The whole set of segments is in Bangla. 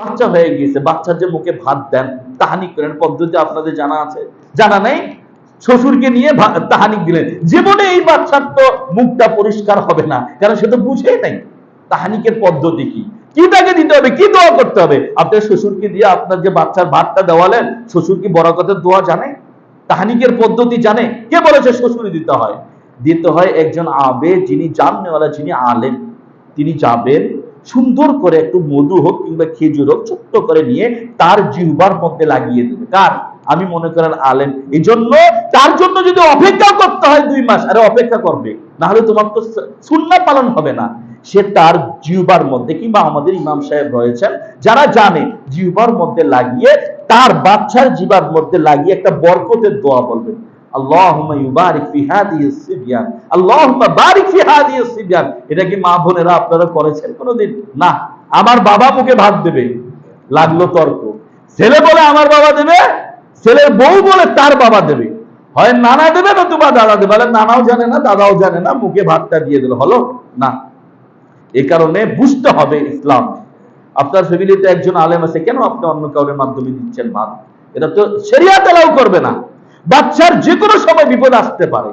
বাচ্চা হয়ে গিয়েছে, বাচ্চার যে মুখে ভাত দেন, তাহানিক করেন। পদ্ধতি আপনাদের জানা আছে? জানা নেই? শ্বশুরকে নিয়ে তাহানিক দিলেন। জীবনে এই বাচ্চার তো মুখটা পরিষ্কার হবে না, কারণ সে তো বুঝেই নাই। তাহানিকের পদ্ধতি কি? কি তাকে দিতে হবে? কি দোয়া করতে হবে? আপনার শ্বশুরকে দিয়ে আপনার যে বাচ্চার ভাতটা দেওয়ালেন, শ্বশুর কি বরাকতের দোয়া জানে? তাহানিকের পদ্ধতি জানে? কে বলেছে শ্বশুরই দিতে হয়? দিতে হয় একজন আবে যিনি জাননেওয়ালা যিনি আলেম। তিনি যাবেন সুন্দর করে একটু মধু হোক কিংবা খেজুর হোক, ছোট্ট করে নিয়ে তার জিহ্বার মধ্যে লাগিয়ে দেবে। কার? আমি মনে করেন আলেম। এই জন্য তার জন্য যদি অপেক্ষা করতে হয় দুই মাস, আরে অপেক্ষা করবে। না হলে তোমার তো সুন্না পালন হবে না। সে তার জিহ্বার মধ্যে কিংবা আমাদের ইমাম সাহেব রয়েছেন, যারা জানে, জিহ্বার মধ্যে লাগিয়ে তার বাচ্চার জিবার মধ্যে লাগিয়ে একটা বরকতের দোয়া বলবে ইউবারিক সিবয়ান। বারিক সিবয়ান। এটা কি মা বোনেরা আপনারা করেছেন কোনোদিন? না। আমার বাবা মুখে ভাত দেবে। লাগল তর্ক। ছেলে বলে আমার বাবা দেবে, ছেলের বউ বলে তার বাবা দেবে। হয় নানা দেবে নতুবা দাদা দেবে? নানাও জানে না, দাদাও জানে না, মুখে ভাতটা দিয়ে দিল। হলো? না। এই কারণে বুঝতে হবে ইসলাম। আপনার ফ্যামিলিতে একজন আলেম আছে, কেন আপনি অন্য কাউরের মাধ্যমে দিচ্ছেন ভাত? এটা তো শরিয়াত এলাও করবে না। বাচ্চার যে কোনো সময় বিপদ আসতে পারে।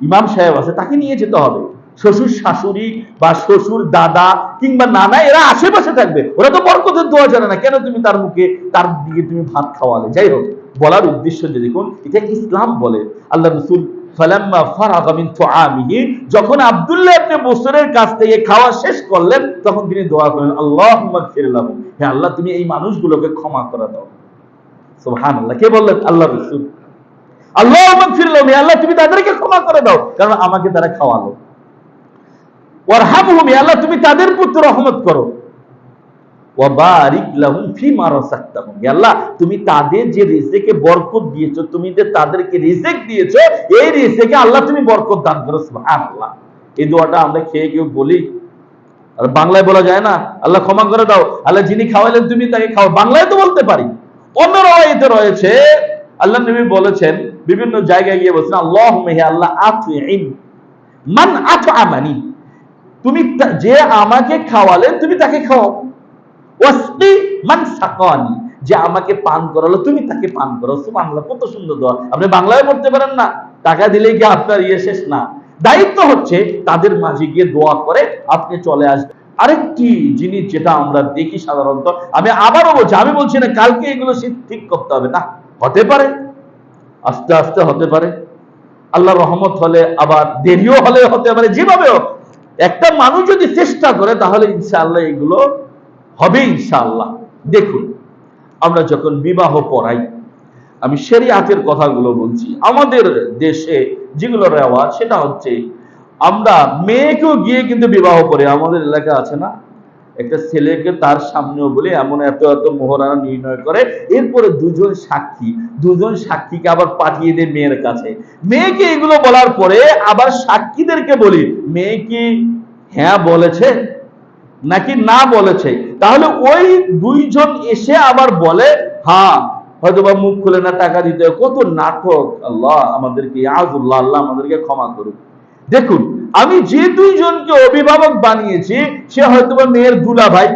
ইমাম সাহেব আছে, তাকে নিয়ে যেতে হবে। শ্বশুর শাশুড়ি বা শ্বশুর দাদা কিংবা নানা, এরা আশেপাশে থাকবে। ওরা তো বরকতের দোয়া জানে না, কেন তুমি তার মুখে, তার দিকে তুমি ভাত খাওয়ালে? যাই হোক, বলার উদ্দেশ্য যে দেখুন, এটা ইসলাম বলে। আল্লাহ রসুল ফালাম্মা ফারাগা মিন তুআমিহি, যখন আব্দুল্লাহ ইবনে বসরের কাছ থেকে খাওয়া শেষ করলেন, তখন তিনি দোয়া করলেন, আল্লাহুম্মা গফির লাহুম। হে আল্লাহ, তুমি এই মানুষগুলোকে ক্ষমা করে দাও। সুবহানাল্লাহ। কে বললেন? আল্লাহ রাসূল। আল্লাহুম্মা গফির লাহুম হে আল্লাহ, তুমি তাদেরকে ক্ষমা করে দাও। কারণ আমাকে তারা খাওয়ালো। আল্লাহ, তুমি তাদের রহমত করো। আল্লাহ, তুমি তাদের যে বরকত তুমি যে তাদেরকে এই রিজিকে আল্লাহ তুমি বরকত দান করো, সুবহানাল্লাহ। এই দোয়াটা আমরা খেয়ে কেউ বলি? আর বাংলায় বলা যায় না, আল্লাহ ক্ষমা করে দাও। আল্লাহ যিনি খাওয়াইলেন, তুমি তাকে খাও বাংলায় তো বলতে পারি। অন্য রয়েছে আল্লাহ নবী বলেছেন, বিভিন্ন জায়গায় গিয়ে বলছেন, আল্লাহুম্মা হে আল্লাহ মান আতআমানি তুমি যে আমাকে খাওয়ালেন তুমি তাকে খাওয়াও। ওয়াসকি মান সাকানি। যে আমাকে পান করালো, তুমি তাকে পান করো। সুবহানাল্লাহ, কত সুন্দর দোয়া। আপনি বাংলায় পড়তে পারেন না। টাকা দিলেই কি আপনার ইয়ে শেষ? না। দায়িত্ব হচ্ছে তাদের মাঝে গিয়ে দোয়া করে আপনি চলে আসবেন। আরেকটি জিনিস যেটা আমরা দেখি সাধারণত, আমি আবারও বলছি, আমি বলছি না, কালকে এগুলো ঠিক করতে হবে, না। হতে পারে, আস্তে আস্তে হতে পারে। আল্লাহ রহমত হলে, আবার দেরিও হলে হতে পারে যেভাবে একটা মানুষ যদি চেষ্টা করে, তাহলে ইনশাআল্লাহ এগুলো হবে ইনশাআল্লাহ। দেখুন, আমরা যখন বিবাহ পড়াই, আমি শরিয়াতের কথাগুলো বলছি। আমাদের দেশে যেগুলো রেওয়াজ, সেটা হচ্ছে আমরা মেয়েকেও গিয়ে কিন্তু বিবাহ করে। আমাদের এলাকা আছে না? একটা ছেলেকে তার সামনেও বলে, এমন এত এত মোহরানা নির্ণয় করে। এরপরে দুজন সাক্ষী, দুজন সাক্ষীকে আবার পাঠিয়ে দেয় মেয়ের কাছে। মেয়েকে এগুলো বলার পরে আবার সাক্ষীদেরকে বলি, মেয়ে কি হ্যাঁ বলেছে নাকি না বলেছে? তাহলে ওই দুইজন এসে আবার বলে হ্যাঁ হয়তো বা মুখ খুলে না, টাকা দিতে কত নাটক, আল্লাহ আমাদেরকে, আজুল্লাহ, আল্লাহ আমাদেরকে ক্ষমা করুক। দেখুন, আমি যে দুইজনকে অভিভাবক বানিয়েছি, সে হয়তো বা মেয়ের দুলা ভাই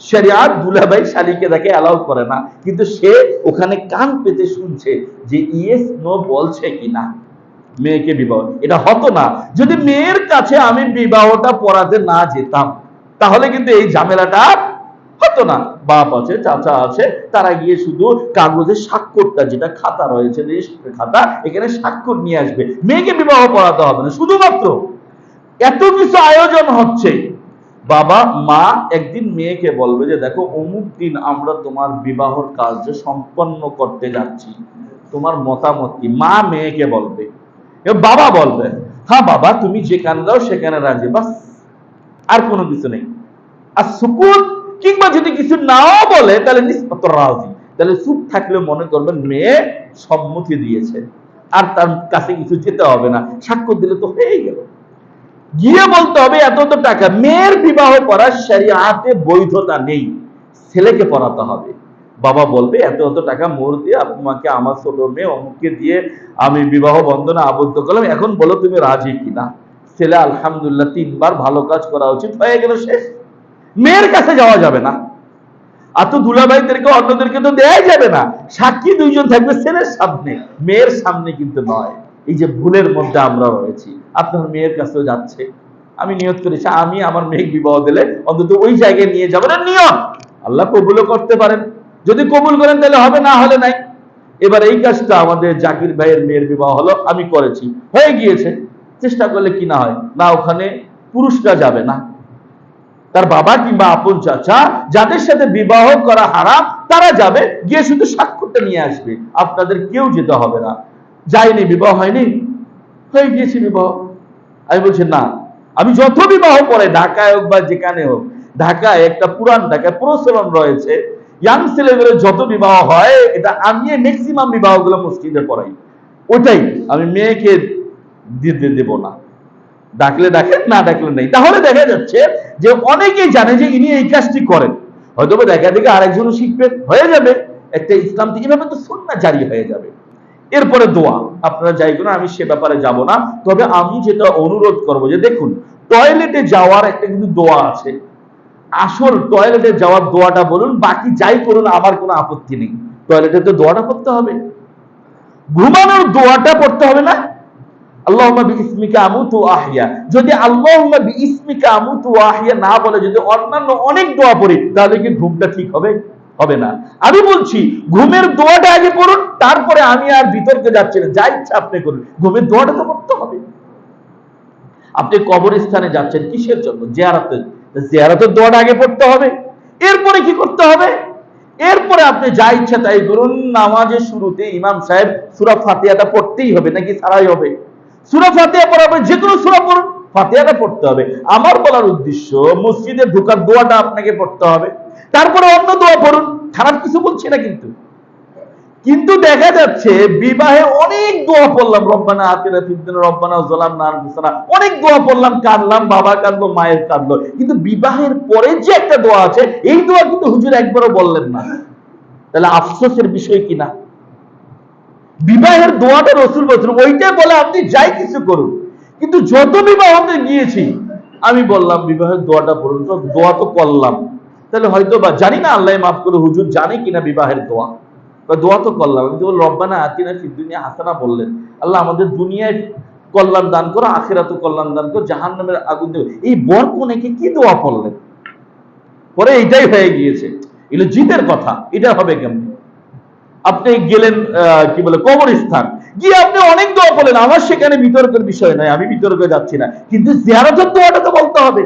শরিয়াত দুলা ভাই শালিকে তাকে অ্যালাউ করে না। কিন্তু সে ওখানে কান পেতে শুনছে যে ইয়েস নো বলছে কিনা। মেয়েকে বিবাহ। এটা হতো না। যদি মেয়ের কাছে আমি বিবাহটা পড়াতে না যেতাম, তাহলে কিন্তু এই ঝামেলাটা হতো না। বাপ আছে, চাচা আছে, তারা গিয়ে শুধু কাগজের স্বাক্ষরটা যেটা খাতা রয়েছে, রেজিস্ট্রি খাতা, এখানে স্বাক্ষর নিয়ে আসবে। মেয়েকে বিবাহ পড়াতে হবে না, শুধুমাত্র এত কিছু আয়োজন হচ্ছে। বাবা, মা একদিন মেয়েকে বলবে যে, দেখো, অমুক দিন আমরা তোমার বিবাহর কার্য সম্পন্ন করতে যাচ্ছি। তোমার মতামত কি? মা মেয়েকে বলবে। বাবা বলবে হ্যাঁ বাবা, তুমি যেখানে দাও, সেখানে রাজি, বাস। আর কোনো কিছু নেই। আর সুকুত কিংবা যদি কিছু নাও বলে, তাহলে নিষ্পত্র রাজি। তাহলে চুপ থাকলে মনে করবেন মেয়ে সম্মতি দিয়েছে। আর তার কাছে কিছু যেতে হবে না। স্বাক্ষর দিলে তো হয়ে গেল। গিয়ে বলতে হবে, এত তো টাকা। মেয়ের বিবাহ করার শরিয়াতে বৈধতা নেই। ছেলেকে পড়াতে হবে। বাবা বলবে, এত এত টাকা মোর দিয়ে আপনাকে আমার ছোট মেয়ে অমুককে দিয়ে আমি বিবাহ বন্ধনে আবদ্ধ করলাম। এখন বলো তুমি রাজি কিনা? ছেলে, আলহামদুলিল্লাহ, তিনবার ভালো কাজ করা উচিত। হয়ে গেল শেষ। মেয়ের কাছে যাওয়া যাবে না। আর তো দুলাভাইদেরকে, অন্যদেরকে তো দেয়াই যাবে না। সাক্ষী দুইজন থাকবে ছেলের সামনে। মেয়ের সামনে কিন্তু নয়। এই যে ভুলের মধ্যে আমরা রয়েছি। আপনার মেয়ের কাছেও যাচ্ছে। আমি নিয়ত করেছি আমি আমার মেয়ে বিবাহ দিলে অন্তত ওই জায়গায় নিয়ে যাব না। নিয়ম আল্লাহ কবুলও করতে পারেন। যদি কবুল করেন তাহলে হবে না, হলে নাই। এবার এই কাজটা আমাদের জাকির ভাইয়ের মেয়ের বিবাহ হলো, আমি করেছি। হয়ে গিয়েছে। চেষ্টা করলে কি না হয়? না, ওখানে পুরুষরা যাবে না। তার বাবা কিংবা আপন চাচা, যাদের সাথে বিবাহ করা হারাম, তারা যাবে, গিয়ে শুধু স্বাক্ষরটা নিয়ে আসবে। আপনাদের কেউ যেতে হবে না। যায়নি, বিবাহ হয়নি? হয়ে গিয়েছে বিবাহ। আমি বলছি, না। আমি যত বিবাহ পরে, ঢাকায় হোক বা যেখানে হোক, ঢাকায় একটা পুরান ঢাকায় প্রচলন রয়েছে। ইয়াং ছেলেগুলোর যত বিবাহ হয়, এটা আমি ম্যাক্সিমাম বিবাহগুলো মসজিদে পড়াই। ওটাই আমি মেয়েকে দিতে দেব না। ডাকলে ডাকেন না ডাকলে নেই। তাহলে দেখা যাচ্ছে যে অনেকেই জানে যে ইনি এই কাজটি করেন। হয়তো দেখা দেখে আরেকজনও শিখবেন, হয়ে যাবে। একটা ইসলাম থেকে এভাবে তো সন্না জারি হয়ে যাবে। এরপরে দোয়া, আপনারা যাই করুন আমি সে ব্যাপারে যাব না। তবে আমি যেটা অনুরোধ করব যে দেখুন, টয়লেটে যাওয়ার একটা কিন্তু দোয়া আছে। আসল টয়লেটে যাওয়ার দোয়াটা বলুন, বাকি যাই করুন, আমার কোনো আপত্তি নেই। টয়লেটে তো দোয়াটা করতে হবে। ঘুমানোর দোয়াটা পড়তে হবে না আমি বলছি, ঘুমের দোয়াটা আগে পড়ুন, তারপরে আমি আর বিতর্কে যাচ্ছি না। যা ইচ্ছা আপনি করুন। ঘুমের দোয়াটা তো পড়তে হবে। আপনি কবরস্থানে যাচ্ছেন কিসের জন্য? জিয়ারতে জিয়ারতের দোয়াটা আগে পড়তে হবে। এরপরে কি করতে হবে? এরপরে আপনি যা ইচ্ছা তাই করুন। নামাজের শুরুতে ইমাম সাহেব সুরা ফাতিহাটা পড়তেই হবে, নাকি ছাড়াই হবে? সুরা ফাতিহা পড়ার পরে যে কোনো সুরা পড়ুন, ফাতিহাটা পড়তে হবে। আমার বলার উদ্দেশ্য, মসজিদে ঢোকার দোয়াটা আপনাকে পড়তে হবে। তারপরে অন্য দোয়া পড়ুন, খারাপ কিছু বলছি না কিন্তু। কিন্তু দেখা যাচ্ছে, বিবাহে অনেক দোয়া পড়লাম, রব্বানা আতিনা ফিদ্দিন রব্বানা জলাম না আনফুসানা। অনেক দোয়া পড়লাম, কাঁদলাম, বাবা কাঁদলো, মায়ের কাঁদলো। কিন্তু বিবাহের পরে যে একটা দোয়া আছে, এই দোয়া কিন্তু হুজুর একবারও বললেন না। তাহলে আফসোসের বিষয় কি না? বিবাহের দোয়াটা রসুল বলছেন ওইটাই বলে আপনি যাই কিছু করুন। কিন্তু যত বিবাহ হতে গিয়েছি আমি বললাম, বিবাহের দোয়াটা পড়ুন, তো দোয়া তো করলাম। তাহলে হয়তো বা জানি না আল্লাহ মাফ করে হুজুর জানে কিনা বিবাহের দোয়া। বা দোয়া তো করলাম, আমি তো রব্বানা আতিনা দুনিয়া হাসানা বললেন। আল্লাহ আমাদের দুনিয়ায় কল্যাণ দান করো আখিরাত কল্যাণ দান করো জাহান নামের আগুন দেবো। এই বর কোনেকে কি দোয়া পড়লেন? পরে এইটাই হয়ে গিয়েছে। এগুলো জিতের কথা, এটা হবে কেমন? আপনি গেলেন কি বলে, কবরস্থান। গিয়ে আপনি অনেক দোয়া বলেন আমার সেখানে বিতর্কের বিষয় নয়, আমি বিতর্কে যাচ্ছি না। কিন্তু জিয়ারতের দোয়াটা তো বলতে হবে।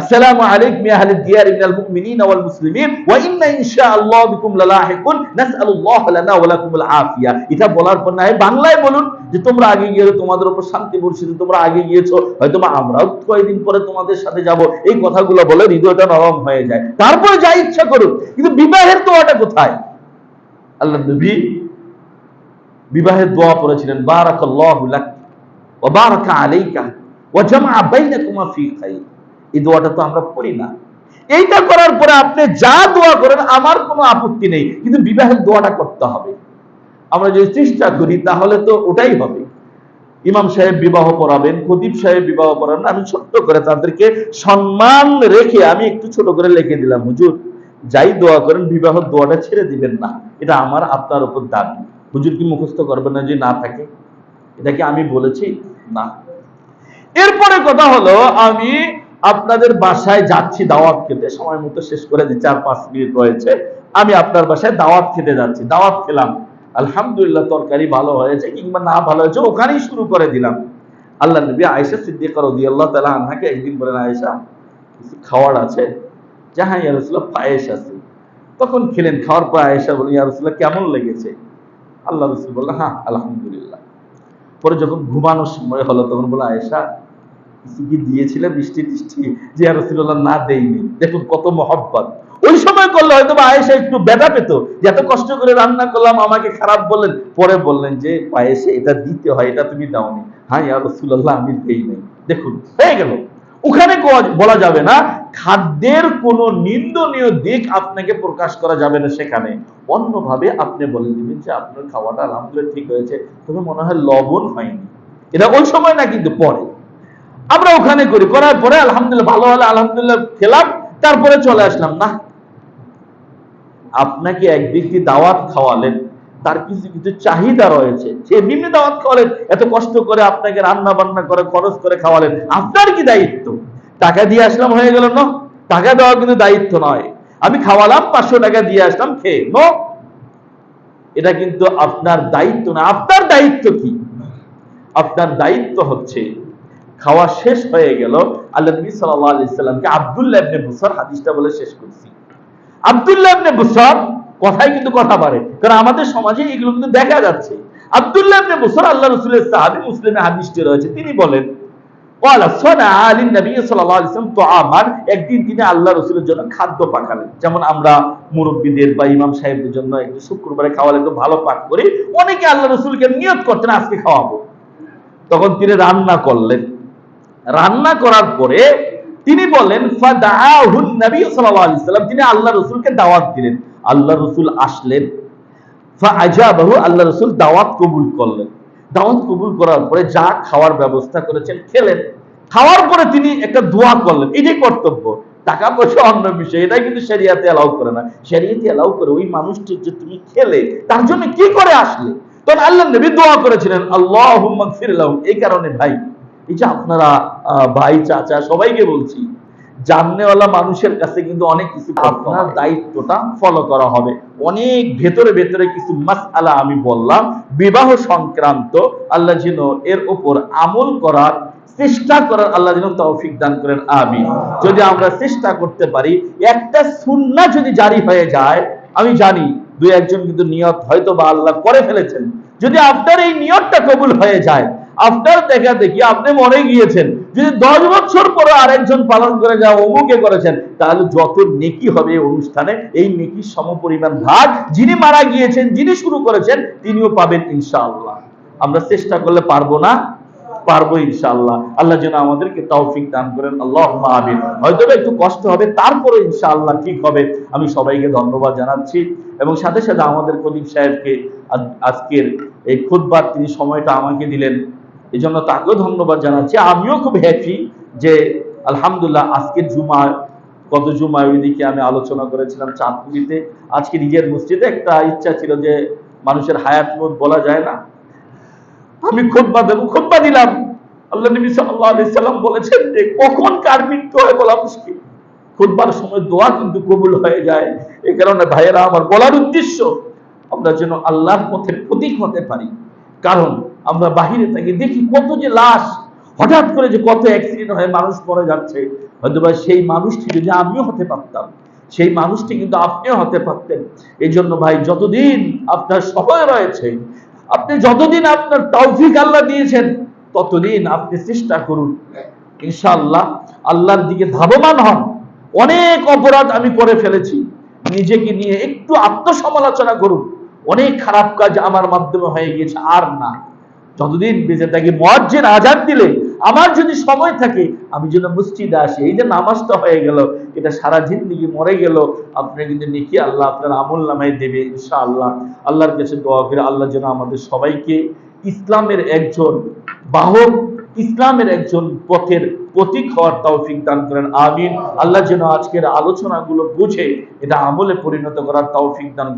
আসসালামু আলাইকুম ইয়া আহলে দিয়ার মিনাল মুমিনিন ওয়াল মুসলিমিন, ওয়া ইন্না ইনশাআল্লাহ বিকুম লালাহিকুন, নাসআলুল্লাহ লানা ওয়া আফিয়া। এটা বলার পর বাংলায় বলুন যে তোমরা আগে গিয়েছো, তোমাদের উপর শান্তি বর্ষিত তোমরা আগে গিয়েছো হয়তো আমরাও কয়েকদিন পরে তোমাদের সাথে যাব, এই কথাগুলো বলে হৃদয়টা নরম হয়ে যায়। তারপরে যা ইচ্ছা করুন কিন্তু বিবাহের দোয়াটা কোথায়? আল্লাহ নবী বিবাহের দোয়া পড়েছিলেন আলাইকা বাইনাকুমা ফি এই দোয়াটা তো আমরা না। এইটা করার পরে আপনি যা দোয়া করেন, আমার কোনো আপত্তি নেই, কিন্তু বিবাহের দোয়াটা করতে হবে। আমরা যদি চেষ্টা করি, তাহলে তো ওটাই হবে। ইমাম সাহেব বিবাহ পড়াবেন, খতিব সাহেব বিবাহ পড়াবেন, আমি ছোট্ট করে তাদেরকে সম্মান রেখে আমি একটু ছোট করে লিখে দিলাম, হুজুর। যাই দোয়া করেন, বিবাহ দোয়াটা ছেড়ে দিবেন না। এটা আমার, আপনার উপর দাবি। হুজুর কি মুখস্থ করবেন না যে না থাকে? এটা কি আমি বলেছি? না। এরপরে কথা হলো, আমি আপনাদের বাসায় যাচ্ছি দাওয়াত খেতে। সময় মতো শেষ করে যে চার পাঁচ মিনিট রয়েছে। আমি আপনার বাসায় দাওয়াত খেতে যাচ্ছি। দাওয়াত খেলাম। আলহামদুলিল্লাহ, তরকারি ভালো হয়েছে কিংবা না ভালো হয়েছে, ওখানেই শুরু করে দিলাম। আল্লাহ নবী আয়েশা সিদ্দিকা রাদিয়াল্লাহু তাআলা আনহাকে একদিন বলেন, আয়েশা খাওয়ার আছে? যে হ্যাঁ ইয়া পায়েস আছে। তখন খেলেন, খাওয়ার পর আয়েশা বলেন ইয়া রাসূলুল্লাহ কেমন লেগেছে? আল্লাহ রসুল বললেন হ্যাঁ আলহামদুলিল্লাহ। পরে যখন ঘুমানোর সময় হলো, তখন বলে আয়েশা, কিছু কি দিয়েছিলে বৃষ্টি টিষ্টি? যে রসুল্লাহ না দেয়নি। দেখুন কত মহব্বত। ওই সময় করলে হয়তো বা আয়েশা একটু ব্যথা পেত। যে এত কষ্ট করে রান্না করলাম, আমাকে খারাপ বললেন। পরে বললেন যে, পায়েসে এটা দিতে হয়, এটা তুমি দাওনি। হ্যাঁ ইয়া রসুল্লাহ আমি দেই নাই। দেখুন, হয়ে গেল। ওখানে বলা যাবে না, খাদ্যের কোনো নিন্দনীয় দিক আপনাকে প্রকাশ করা যাবে না সেখানে। অন্যভাবে আপনি বলে দিবেন যে আপনার খাওয়াটা আলহামদুলিল্লাহ ঠিক হয়েছে, তবে মনে হয় লবণ হয়নি। এটা ওই সময় না কিন্তু পরে। আমরা ওখানে করি, করার পরে আলহামদুলিল্লাহ ভালো হলে, আলহামদুলিল্লাহ খেলাম, তারপরে চলে আসলাম। না, আপনাকে এক ব্যক্তি দাওয়াত খাওয়ালেন? তার কিছু কিছু চাহিদা রয়েছে। সে এমনি দাওয়াত খাওয়ালেন, এত কষ্ট করে আপনাকে রান্না বান্না করে, খরচ করে খাওয়ালেন। আপনার কি দায়িত্ব? টাকা দিয়ে আসলাম হয়ে গেল, না। টাকা দেওয়া কিন্তু দায়িত্ব নয়। আমি খাওয়ালাম, পাঁচশো টাকা দিয়ে আসলাম, খেয়ে, নো। এটা কিন্তু আপনার দায়িত্ব না। আপনার দায়িত্ব কি? আপনার দায়িত্ব হচ্ছে, খাওয়া শেষ হয়ে গেল আল্লাহ নবী আলাইহি সাল্লামকে আব্দুল্লাহ ইবনে বুসর হাদিসটা বলে শেষ করছি। আব্দুল্লাহ ইবনে বুসর কথাই কিন্তু কথা বাড়ে। কারণ আমাদের সমাজে এগুলো কিন্তু দেখা যাচ্ছে। আব্দুল্লাহ ইবনে মুসর আল্লাহ রাসূলের সাহাবী মুসলিমে হাদিসটি রয়েছে। তিনি বলেন ওয়ালা সানা আলিন নবী সাল্লাল্লাহু আলাইহি ওয়াসাল্লাম তুআমান। একদিন তিনি আল্লাহ রাসূলের জন্য খাদ্য পাঠালেন। যেমন আমরা মুরব্বীদের বা ইমাম সাহেবদের জন্য একটু শুক্রবারে খাওয়ালে তো ভালো পাক করি, অনেকে আল্লাহ রাসূলকে নিয়ত করতেন আজকে খাওয়াবো। তখন তিনি রান্না করলেন। রান্না করার পরে তিনি বলেন ফাদাহুন নবী সাল্লাল্লাহু আলাইহি ওয়াসাল্লাম। তিনি আল্লাহ রাসূলকে দাওয়াত দিলেন। আল্লাহ রাসূল আসলেন। ফাআজাবাহু, আল্লাহ রাসূল দাওয়াত কবুল করলেন। দাওয়াত কবুল করার পরে যা খাওয়ার ব্যবস্থা করেছেন, খেলেন। খাওয়ার পরে তিনি একটা দোয়া করলেন, এটাই কর্তব্য। টাকা পয়সা অন্য বিষয় এটা কিন্তু শরিয়াতে এলাও করে না। শরিয়াতে এলাও করে ওই মানুষটি যে তুমি খেলে, তার জন্য কি করে আসলে? তখন আল্লাহ নবী দোয়া করেছিলেন আল্লাহ ফিরলাম এই কারণে ভাই, এই যে আপনারা ভাই, চাচা, সবাইকে বলছি জাননেওয়ালা মানুষের কাছে কিন্তু অনেক কিছু আপনার দায়িত্বটা ফলো করা হবে। অনেক ভেতরে ভেতরে কিছু মাসআলা আমি বললাম। বিবাহ সংক্রান্ত আল্লাহ যেন এর উপর আমল করার চেষ্টা করার আল্লাহ যেন তৌফিক দান করেন আমি যদি আমরা চেষ্টা করতে পারি একটা সুন্না যদি জারি হয়ে যায় আমি জানি দুই একজন কিন্তু নিয়ত হয়তো বা আল্লাহ করে ফেলেছেন। যদি আপনার এই নিয়তটা কবুল হয়ে যায় আপনার দেখা দেখি আপনি মরে গিয়েছেন। যদি দশ বছর পরে আরেকজন পালন করে যা অমুকে করেছেন, তাহলে যত নেকি হবে এই অনুষ্ঠানে, এই নেকির সমপরিমাণ ভাগ যিনি মারা গিয়েছেন, যিনি শুরু করেছেন, তিনিও পাবেন ইনশাআল্লাহ। আমরা চেষ্টা করলে পারব না? পারব ইনশাআল্লাহ। আল্লাহ যেন আমাদেরকে তৌফিক দান করেন। আল্লাহ আমিন। হয়তো একটু কষ্ট হবে তারপরে ইনশাআল্লাহ ঠিক হবে। আমি সবাইকে ধন্যবাদ জানাচ্ছি। এবং সাথে সাথে আমাদের কদিম সাহেবকে আজকের এই খুদবার তিনি সময়টা আমাকে দিলেন। এই জন্য তাকেও ধন্যবাদ জানাচ্ছি। আমিও খুব হ্যাপি যে আলহামদুলিল্লাহ আজকের জুমা গত জুমায় ওইদিকে আমি আলোচনা করেছিলাম চাঁদপুরিতে। আজকে নিজের মসজিদে একটা ইচ্ছা ছিল যে মানুষের হায়াত মত বলা যায় না। আমি খুতবা দেবো, খুতবা দিলাম। আল্লাহ নবী সাল্লাল্লাহু আলাইহি সাল্লাম বলেছেন যে কখন কার মৃত্যু হয় বলা মুশকিল। খুতবার সময় দোয়া কিন্তু কবুল হয়ে যায়। এই কারণে ভাইয়েরা, আমার বলার উদ্দেশ্য, আমরা যেন আল্লাহর পথের প্রতীক হতে পারি। কারণ আমরা বাহিরে থাকি, দেখি কত যে লাশ, হঠাৎ করে যে কত অ্যাক্সিডেন্ট হয়ে, মানুষ মরে যাচ্ছে। হয়তো বা সেই মানুষটি যদি আমিও হতে পারতাম, সেই মানুষটি কিন্তু আপনিও হতে পারতেন। এই জন্য ভাই, যতদিন আপনার সময় রয়েছে, আপনি যতদিন আপনার তৌফিক আল্লাহ দিয়েছেন, ততদিন আপনি চেষ্টা করুন। ইনশাআল্লাহ, আল্লাহর দিকে ধাবমান হন। অনেক অপরাধ আমি করে ফেলেছি। নিজেকে নিয়ে একটু আত্মসমালোচনা করুন। অনেক খারাপ কাজ আমার মাধ্যমে হয়ে গিয়েছে, আর না। যতদিন বেঁচে থাকি মজ্জের আজাদ দিলে আমার যদি সময় থাকে, আমি যেন মসজিদে আসি। এই যে নামাজটা হয়ে গেল, এটা সারা জিন্দিগি মরে গেল, আপনি কিন্তু নেকি আল্লাহ আপনার আমল নামায় দেবে, ইনশাআল্লাহ। আল্লাহর কাছে দোয়া করে আল্লাহ যেন আমাদের সবাইকে ইসলামের একজন বাহক, ইসলামের একজন পথের প্রতীক হওয়ার তৌফিক দান করেন, আমিন। আল্লাহ যেন আজকের আলোচনাগুলো বুঝে, এটা আমলে পরিণত করার তৌফিক দান